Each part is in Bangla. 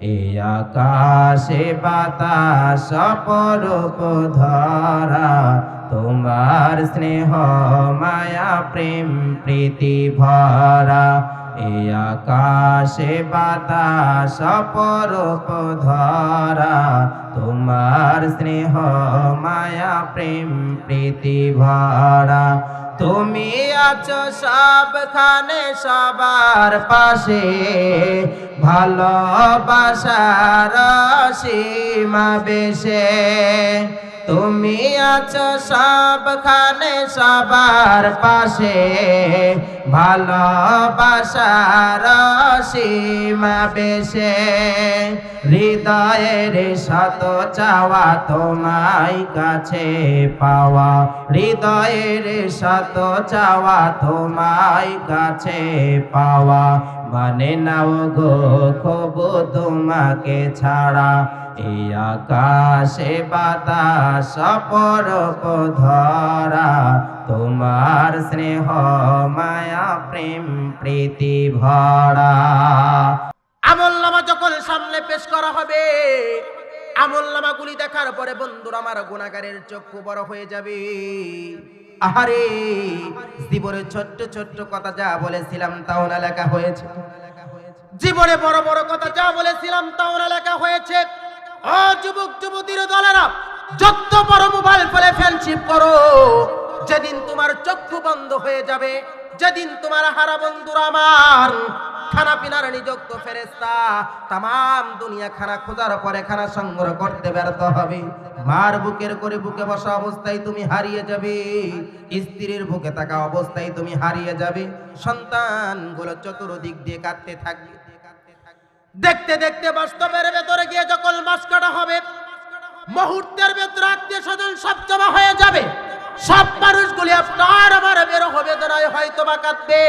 এ আকাশে বাতাস অপরূপ ধরা, তোমার স্নেহ, মায়া, প্রেম, প্রীতি ভরা। এ আকাশে বাতাস অপরূপ ধরা, তোমার স্নেহ, মায়া, প্রেম, প্রীতি ভরা। তুমি আছো সবখানে সবার পাশে ভালোবাসার সীমা বেশে। তুমি আছো সবখানে সবার পাশে। ভালোবাসার সীমা বেশে। হৃদয়ের শত চাওয়া তোমায় কাছে পাওয়া। হৃদয়ের শত চাওয়া তোমায় কাছে পাওয়া। মানে নাও গো খব তোমাকে ছাড়া। এই আকাশে বাতাস পরপ ধরা। তোমার স্নেহ, মায়া, প্রেম, প্রীতি ভরা। আমল নামা যখন সামনে পেশ করা হবে, আমল নামাগুলি দেখার পরে বন্ধুরা, আমার গুণাগারের চক্ষু বড় হয়ে যাবে। আহারে, জীবনে ছোট্ট ছোট্ট কথা যা বলেছিলাম তাও না লেখা হয়েছে। জীবনে বড় বড় কথা যা বলেছিলাম তাও না লেখা হয়েছে। ও যুবক, যুবতীর দলেরা, যত বড় মোবাইল ফেলে ফ্যানশিপ করো, যেদিন তোমার চক্ষু বন্ধ হয়ে যাবে যেদিন তোমার হারা বন্ধুরা আমার খানা পিনার নিযুক্ত ফেরেস্তা তাম দুনিয়া খানা খোঁজার পরে খানা সংগ্রহ করতে ব্যর্থ হবে। মার বুকের করে বুকে বসা অবস্থায় তুমি হারিয়ে যাবে। স্ত্রীর বুকে থাকা অবস্থায় তুমি হারিয়ে যাবে। সন্তানগুলো চতুর্দিক দিয়ে কাঁদতে থাকবে। দেখতে দেখতে বাস্তবের ভেতরে গিয়ে যখন মাস কাটা হবে, মুহূর্তের ভেতরে আত্মীয় স্বজন সব জমা হয়ে যাবে। সব মানুষগুলি আপনার আমার বেরো হবে দাঁড়ায় হয়তো বা কাঁদবে।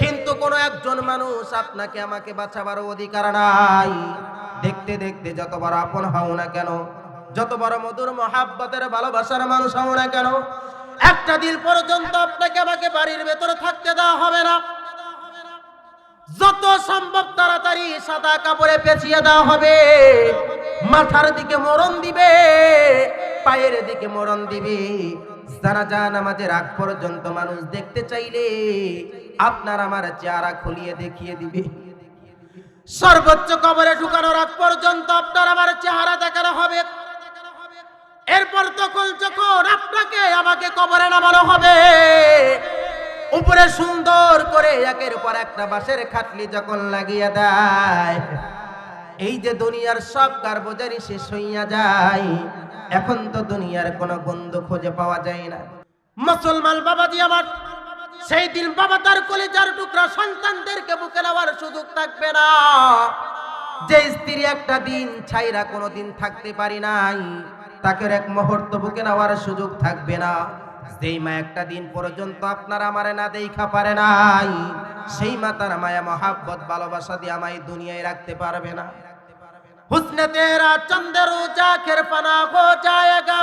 কিন্তু কোনো একজন মানুষ আপনাকে আমাকে বাঁচাবার অধিকার নাই। দেখতে দেখতে যত বড় আপন হও না কেন, যত বড় মধুর মহাব্বতের ভালোবাসার মানুষ হও না কেন, একটা দিন পর্যন্ত আপনাকে আমাকে বাড়ির ভেতরে থাকতে দেওয়া হবে না। যত সম্ভব তাড়াতাড়ি সাদা কাপড়ে পেঁচিয়ে দেওয়া হবে। মাথার দিকে মরণ দিবে। পায়ের দিকে মরণ দিবে। জানা যা নামাজের আগ পর্যন্ত মানুষ দেখতে চাইলে আপনার আমার চেহারা খুলিয়ে দেখিয়ে দিবে। সর্বোচ্চ কবরে ঢুকানোর আগ পর্যন্ত আপনার আমার চেহারা দেখানো হবে। এরপর তখন যখন আপনাকে আমাকে কবরে নামানো হবে, উপরে সুন্দর করে একের পর একটা বাঁশের খাটলি যখন লাগিয়ে দেয় এই যে দুনিয়ার সব কার্বজারি শেষ হইয়া যায়, এখন তো দুনিয়ার কোনো বন্ধু খুঁজে পাওয়া যায় না। মুসলমান বাবাজি আমার, সেই দিন বাবা তার কলেজার টুকরা সন্তানদেরকে বুকে নেওয়ার সুযোগ থাকবে না। যে স্ত্রী একটা দিন ছাইরা কোনো দিন থাকতে পারি নাই, তাকে এক মুহূর্ত বুকে নেওয়ার সুযোগ থাকবে না। যেই মা একটা দিন পর্যন্ত আপনার আমারে না দেখা পারে নাই, সেই মা তার মায়া, মহাব্বত, ভালোবাসা দিয়ে আমায় দুনিয়ায় রাখতে পারবে না। হুসনে তেরা চন্দের জাখের পানা হো যায়েগা।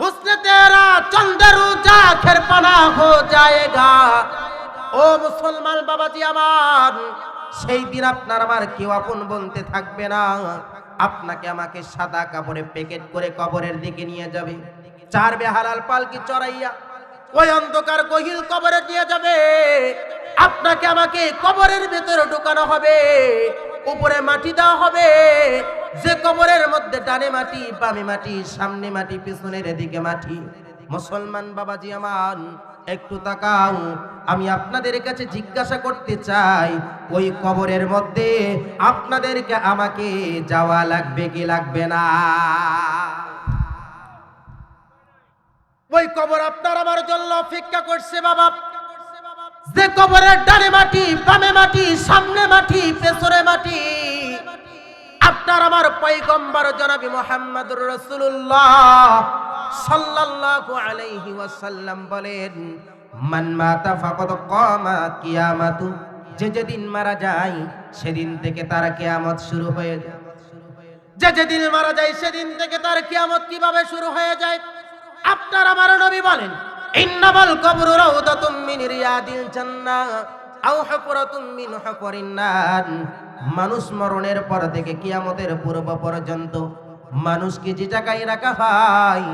হুসনে তেরা চন্দের জাখের পানা হো যায়েগা। ও মুসলমান বাবাজি আমার, সেই দিন আপনার আমার কেউ আপন বলতে থাকবে না। আপনাকে আমাকে সাদা কাপড়ে প্যাকেট করে কবরের দিকে নিয়ে যাবে। চার বেহালাল পালকি চড়াইয়া ওই অন্ধকার গহিল কবরে নিয়ে যাবে। আপনাকে আমাকে কবরের ভেতরে ঢুকানো হবে। উপরে মাটি দেওয়া হবে। যে কবরের মধ্যে ডানে মাটি, বামে মাটি, সামনে মাটি, পিছনের এদিকে মাটি। মুসলমান বাবাজি আমার, একটু তাকাও। আমি আপনাদের কাছে জিজ্ঞাসা করতে চাই, ওই কবরের মধ্যে আপনাদেরকে আমাকে যাওয়া লাগবে কি লাগবে না? ওই কবর আপনার আমার জন্য অপেক্ষা করছে বাবা। যে কবরের ডানে মাটি, বামে মাটি, সামনে মাটি, পেছনে মাটি। আপনার আমার পয়গম্বর জনাবি মোহাম্মদুর রাসূলুল্লাহ সাল্লাল্লাহু আলাইহি ওয়াসাল্লাম বলেন, মান মাতা ফাকাদ কামা কিয়ামাতু। যে যেদিন মারা যায়, সেদিন থেকে তার কিয়ামত শুরু হয়ে যায়। যে যেদিন মারা যায়, সেদিন থেকে তার কিয়ামত কীভাবে শুরু হয়ে যায়? আপনার আমার নবী বলেন ইন্নামাল কবরু রাউদাতুম মিন রিয়াদিল জান্নাহ আও হুফরাতুম মিন হুফরিন মানুষ মরণের পর থেকে কিয়ামতের পূর্ব পর্যন্ত মানুষকে যে জায়গায় রাখা হয়,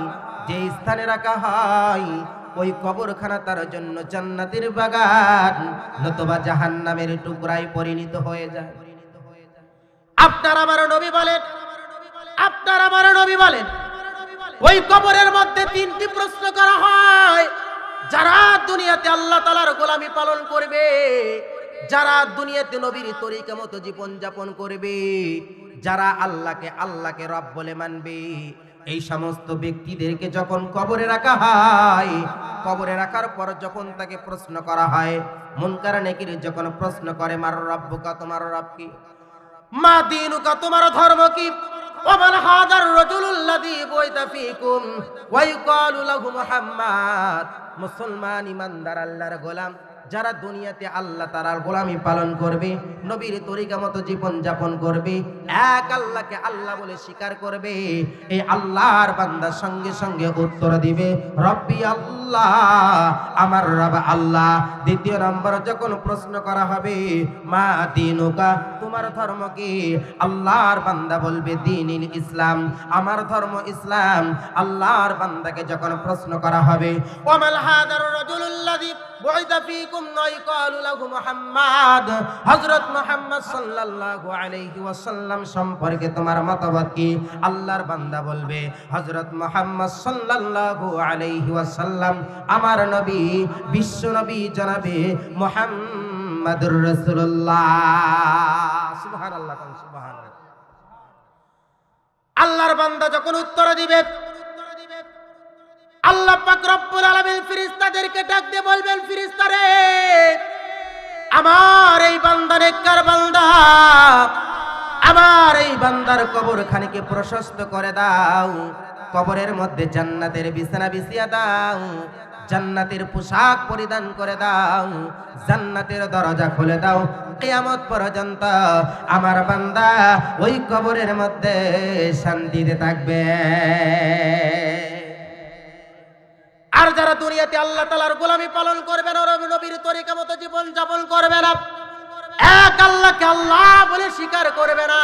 যে স্থানে রাখা হয়, ওই কবরখানা তার জন্য জান্নাতের বাগান, নতুবা জাহান্নামের টুকরায় পরিণত হয়ে যায়। আপনার আমার নবী বলেন, আপনার আমার নবী বলেন ওই কবরের মধ্যে তিনটি প্রশ্ন করা হয়। যারা দুনিয়াতে আল্লাহ তালার গোলামি পালন করবে, যারা দুনিয়াতে নবীর তরিকা মতো জীবন যাপন করবে, যারা আল্লাহকে আল্লাহকে রব বলে মানবে, এই সমস্ত ব্যক্তিদেরকে যখন কবরে রাখা হয়, কবরে রাখার পর যখন তাকে প্রশ্ন করা হয়, মুনকার নেকির যখন প্রশ্ন করে, মার রব্বুকা, তোমার রব কি? মা দিনুকা, তোমার ধর্ম কি? ওমান হাদার মুসলমান ইমানদার আল্লাহর গোলাম। যারা দুনিয়াতে আল্লাহ তারার গোলামি পালন করবে, নবীর তরিকা মতো জীবন যাপন করবে, এক আল্লাহকে আল্লাহ বলে স্বীকার করবে, এই আল্লাহর বান্দার সঙ্গে সঙ্গে উত্তর দিবে, রব্বি আল্লাহ, আমার রব আল্লাহ। দ্বিতীয় নম্বর, যখন প্রশ্ন করা হবে, মা দিনুকা, তোমার ধর্ম কি? আল্লাহর বান্দা বলবে, দিনিল ইসলাম। আমার ধর্ম ইসলাম। আল্লাহর বান্দাকে যখন প্রশ্ন করা হবে ওয়ামাল হাদার রাজুলুল্লাযী বুইদা ফীকুম হযরত মুহাম্মদ সাল্লাল্লাহু আলাইহি ওয়াসাল্লাম সম্পর্কে তোমার কি? আল্লাহর বান্দা বলবে, হযরত মুহাম্মদ সাল্লাল্লাহু আলাইহি ওয়াসাল্লাম, আমার নবী, বিশ্ব নবী জনাবে মুহাম্মাদুর রাসূলুল্লাহ। সুবহানাল্লাহ সুবহানাল্লাহ। আল্লাহর বান্দা যখন উত্তর দিবে আল্লাহ পাক রব্বুল আলামিন ফেরেশতাদেরকে ডাক দিয়ে বলবেন, ফেরেশতারে, আমার এই বান্দা নেককার বান্দা, আমার এই বান্দার কবর খানিকে প্রশস্ত করে দাও। কবরের মধ্যে জান্নাতের বিছানা বিছিয়ে দাও, জান্নাতের পোশাক পরিধান করে দাও, জান্নাতের দরজা খুলে দাও। কিয়ামত পর্যন্ত আমার বান্দা ওই কবরের মধ্যে শান্তিতে থাকবে। আর যারা দুনিয়াতে আল্লাহ তালার গোলামি পালন করবে না নবীর তরিকা মতো জীবন যাপন করবে না। এক আল্লাহকে আল্লাহ বলে স্বীকার করবে না।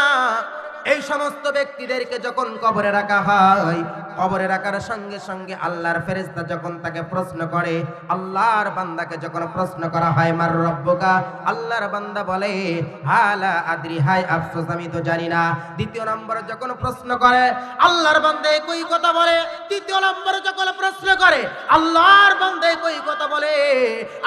এই সমস্ত ব্যক্তিদেরকে যখন কবরে রাখা হয়, কবরে রাখার সঙ্গে সঙ্গে আল্লাহর ফেরেশতা যখন তাকে প্রশ্ন করে, আল্লাহর বান্দাকে যখন প্রশ্ন করা হয়, মার রব্বকা, আল্লাহর বান্দা বলে, হালা আদ্রি, হাই আফসোস, আমি তো জানি না। দ্বিতীয় নম্বর যখন প্রশ্ন করে, আল্লাহর বান্দা একই কথা বলে, তৃতীয় নম্বর যখন প্রশ্ন করে, আল্লাহর বান্দা একই কথা বলে,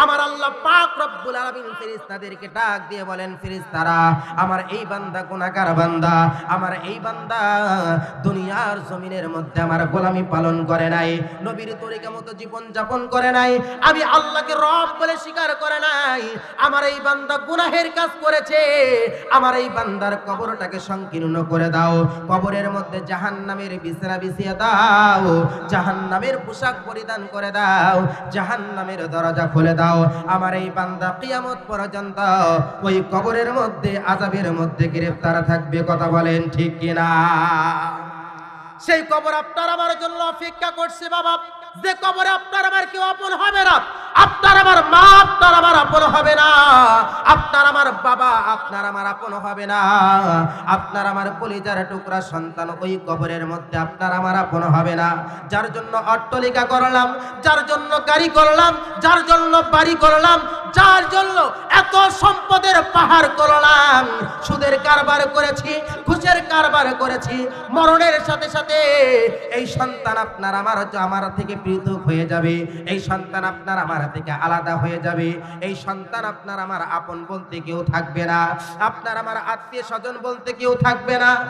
আমার আল্লাহ পাক রব্বুল আলামিন ফেরেশতাদেরকে ডাক দিয়ে বলেন, ফেরেশতারা, আমার এই বান্দা গুনাহগার বান্দা আমার এই বান্দা দুনিয়ার জমিনের মধ্যে আমার গোলামি পালন করে নাই, নবীর তরিকা মতো জীবন যাপন করে নাই, আমি আল্লাহকে রব বলে স্বীকার করে নাই, আমার এই বান্দা গুনাহের কাজ করেছে, আমার এই বান্দার কবরটাকে সংকীর্ণ করে দাও, কবরের মধ্যে জাহান্নামের বিছানা বিছিয়ে দাও, জাহান্নামের পোশাক পরিধান করে দাও, জাহান্নামের দরজা খুলে দাও, আমার এই বান্দা কিয়ামত পর্যন্ত ওই কবরের মধ্যে আজাবের মধ্যে গ্রেফতার থাকবে, কথা বলেন, ঠিক কিনা? সেই কবর আপনার আমার জন্য অপেক্ষা করছে বাবা। যে কবরে আপনার আমার কেউ আপন হবে না। আপনার আমার মা, আপনার আমার আপন হবে না। আপনার আমার বাবা, আপনার আমার আপন হবে না। আপনার আমার কলিজার টুকরা সন্তান ওই কবরের মধ্যে আপনার আমার আপন হবে না। যার জন্য অট্টলিকা করলাম, যার জন্য গাড়ি করলাম, যার জন্য বাড়ি করলাম, যার জন্য এত সম্পদের পাহাড় করলাম। কারবার করেছি ঘুষের কারবার করেছি, মরণের সাথে সাথে এই সন্তান আপনার আমার আমার থেকে পৃথক হয়ে যাবে, এই সন্তান আপনার আমার থেকে আলাদা হয়ে যাবে, এই সন্তান আপনার আমার আপন বলতে কেউ থাকবে না, আপনার আমার আত্মীয় স্বজন বলতে কেউ থাকবে না।